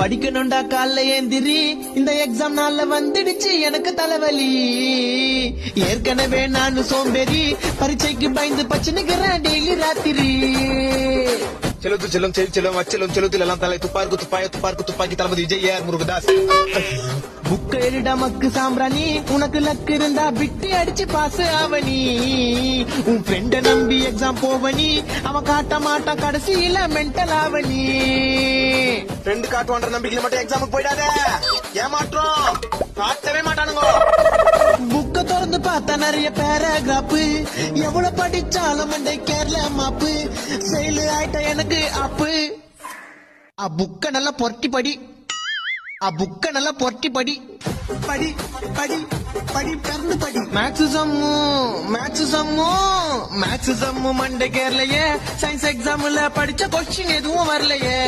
படிக்கணும்டா காலைல ஏந்திரி. இந்த எக்ஸாம் நாள்ல வந்துடுச்சு எனக்கு தலைவலி. ஏற்கனவே நான் சோம்பேறி பரீட்சைக்கு பயந்து பச்சனுக்கிறேன் டெய்லி ராத்திரி. செலுத்து செல்லும் செல் செல்லும் அச்செல்லும் செலுத்தில் எல்லாம் தலை துப்பாருக்கு துப்பாய துப்பாருக்கு துப்பாக்கி தளபதி விஜய் ஏஆர் முருகதாஸ். புக்க எழுடா மக்கு சாம்பிராணி உனக்கு லக்கு இருந்தா பிட்டு அடிச்சு பாஸ் ஆவனி உன் ஃப்ரெண்ட நம்பி எக்ஸாம் போவனி அவன் காட்ட மாட்டான் கடைசியில மென்டல் ஆவனி ரெண்டு காட்டுவான்ற நம்பிக்கையில மட்டும் எக்ஸாமுக்கு போயிடாத. ஏமாற்றம் காட்டவே மாட்டானுங்க. புக்க திறந்து பார்த்தா நிறைய பேராகிராஃப் எவ்வளவு படிச்சாலும் மண்டை கேரள மாப்பு செயலு ஆயிட்ட எனக்கு அப்பு ஆ புக்க நல்லா பொரட்டி படி. ஆ புக்க நல்லா பொரட்டி படி. படி படி படி பிறந்து படி. மேக்ஸ் சம்மு மேக்ஸ் சம்மு மேக்ஸ் சம்மு மண்டை கேரளையே. சயின்ஸ் எக்ஸாம்ல படிச்ச கொஸ்டின் எதுவும் வரலையே.